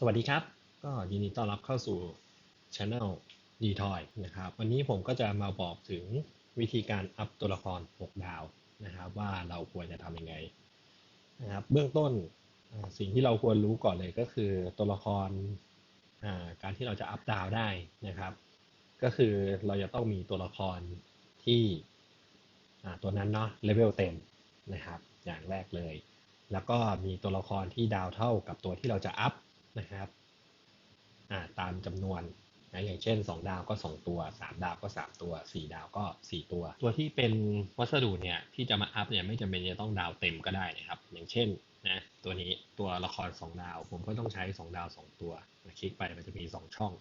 สวัสดีครับ ก็ยินดีต้อนรับเข้าสู่ช anel d t o y นะครับ วันนี้ผมก็จะมาบอกถึงวิธีการอัพตัวละคร 6 ดาวนะครับว่าเราควรจะทำยังไงนะครับเบื้องต้นสิ่งที่เราควรรู้ก่อนเลยก็คือตัวละครการที่เราจะอัพดาวได้นะครับ ก็คือเราจะต้องมีตัวละครที่ตัวนั้นเนาะเลเวลเต็มนะครับอย่างแรกเลย แล้วก็มีตัวละครที่ดาวเท่ากับตัวที่เราจะอัพ นะครับตามจำนวนนะอย่างเช่น 2 ดาวก็ 2 ตัว 3 ดาวก็ 3 ตัว 4 ดาวก็ 4 ตัว ตัวที่เป็นวัสดุเนี่ยที่จะมาอัพเนี่ยไม่จำเป็นจะต้องดาวเต็มก็ได้นะครับ อย่างเช่นนะตัวนี้ตัวละคร 2 ดาว ผมก็ต้องใช้ 2 ดาว 2 ตัวนะคลิกไปมันจะมี 2 ช่อง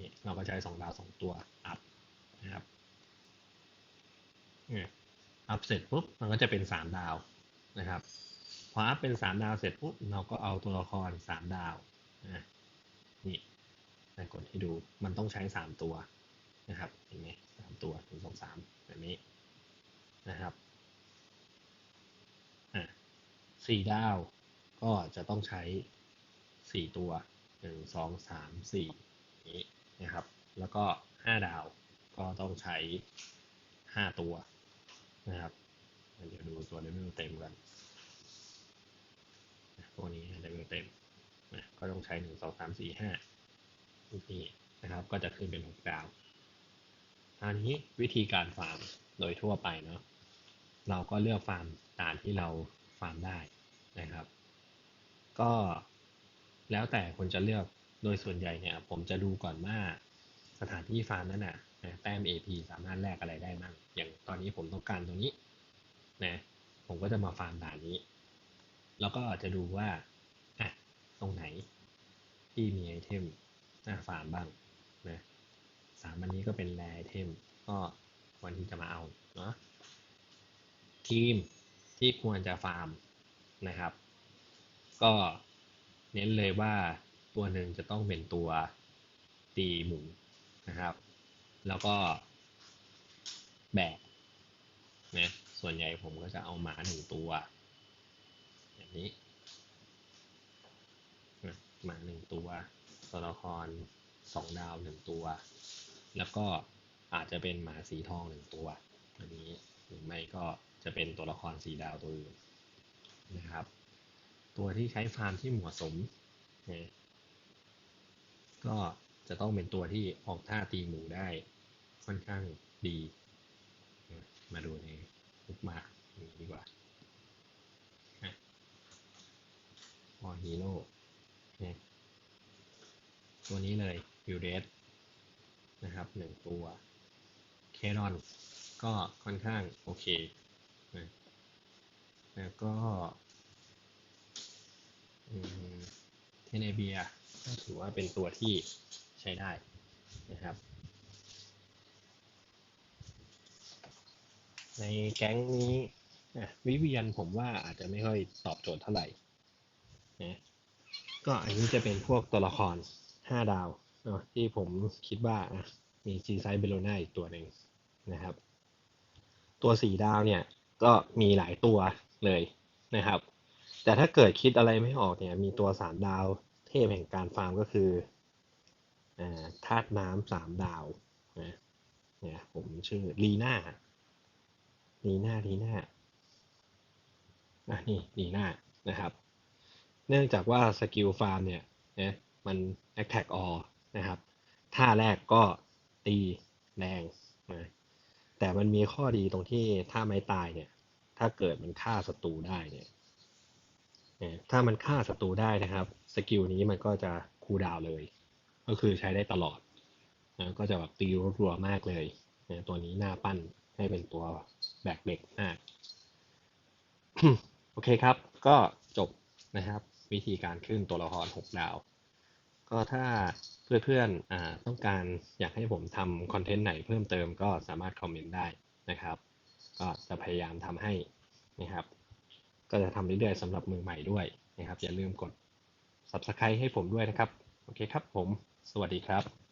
นี่เราก็ใช้ 2 ดาว 2 ตัวอัพนะครับอัพเสร็จปุ๊บมันก็จะเป็น 3 ดาวนะครับพออัพเป็น 3 ดาวเสร็จปุ๊บเราก็เอาตัวละคร 3 ดาว นี่นะกดให้ดูมันต้องใช้3ตัวนะครับเห็นไหมสามตัวหนึ่งสองสามแบบนี้นะครับอะสี่ดาวก็จะต้องใช้4ตัวหนึ่งสองสามสี่นี้นะครับ แล้วก็5ดาวก็ต้องใช้5ตัวนะครับเดี๋ยวดูตัวเลเวลเต็มกันตัวนี้เลเวลเต็ม ต้องใช้หนึ่งสองสามสี่ห้านี่นะครับ ก็จะขึ้นเป็นหกดาวอันนี้วิธีการฟาร์มโดยทั่วไปเนาะเราก็เลือกฟาร์มตามที่เราฟาร์มได้นะครับ ก็แล้วแต่คนจะเลือกโดยส่วนใหญ่เนี่ยผมจะดูก่อนว่าสถานที่ฟาร์มนั้นน่ะนะแต้ม AP สามารถแลกอะไรได้มั่งอย่างตอนนี้ผมต้องการตรงนี้นะผมก็จะมาฟาร์มด่านนี้ แล้วก็จะดูว่าอะตรงไหน ที่มีไอเทมน่าฟาร์มบ้างนะสามอันนี้ก็เป็นแรไอเทมก็ควรที่จะมาเอาเนาะทีมที่ควรจะฟาร์มนะครับ ก็เน้นเลยว่าตัวหนึ่งจะต้องเป็นตัวตีหมูนะครับ แล้วก็แบกนะส่วนใหญ่ผมก็จะเอาหมาหนึ่งตัวแบบนี้ มาหนึ่งตัวตัวละครสองดาวหนึ่งตัว แล้วก็อาจจะเป็นหมาสีทองหนึ่งตัวอันนี้หรือไม่ก็จะเป็นตัวละครสีดาวตัวอื่นนะครับ ตัวที่ใช้ฟาร์มที่เหมาะสมนะก็จะต้องเป็นตัวที่ออกท่าตีหมูได้ค่อนข้างดี มาดูในลุกมาดีกว่าพอฮีโร่ ตัวนี้เลยยูเรสนะครับหนึ่งตัวเครอนก็ค่อนข้างโอเคนะแล้วก็เทเนเบียก็ถือว่าเป็นตัวที่ใช้ได้นะครับในแก๊งนี้วิเวียนผมว่าอาจจะไม่ค่อยตอบโจทย์เท่าไหร่นะก็อันนี้จะเป็นพวกตัวละคร 5ดาวเนาะที่ผมคิดว่ามีซีไซเบโลนาอีกตัวหนึ่งนะครับ ตัว4ดาวเนี่ยก็มีหลายตัวเลยนะครับ แต่ถ้าเกิดคิดอะไรไม่ออกเนี่ยมีตัว3ดาวเทพแห่งการฟาร์มก็คืออธาตุน้ำสามดาวนะเนี่ยผมชื่อลีน่าลีน่าลีน่าอะนี่ลีน่านะครับ เนื่องจากว่าสกิลฟาร์มเนี่ยนะ มัน attack all นะครับ ท่าแรกก็ตีแรงนะแต่มันมีข้อดีตรงที่ท่าไม้ตายเนี่ย ถ้าเกิดมันฆ่าศัตรูได้เนี่ยถ้ามันฆ่าศัตรูได้นะครับสกิลนี้มันก็จะคูลดาวเลย ก็คือใช้ได้ตลอดนะก็จะแบบตีรัวๆมากเลยนะตัวนี้หน้าปั้นให้เป็นตัวแบกเด็กมากโอเคครับ ก็จบนะครับ วิธีการขึ้นตัวละคร6ดาว ก็ถ้าเพื่อนๆอต้องการอยากให้ผมทำคอนเทนต์ไหนเพิ่มเติมก็สามารถคอมเมนต์ได้นะครับ ก็จะพยายามทำให้นะครับ ก็จะทำเรื่อยๆสำหรับมือใหม่ด้วยนะครับ อย่าลืมกด subscribe ให้ผมด้วยนะครับ โอเคครับผม สวัสดีครับ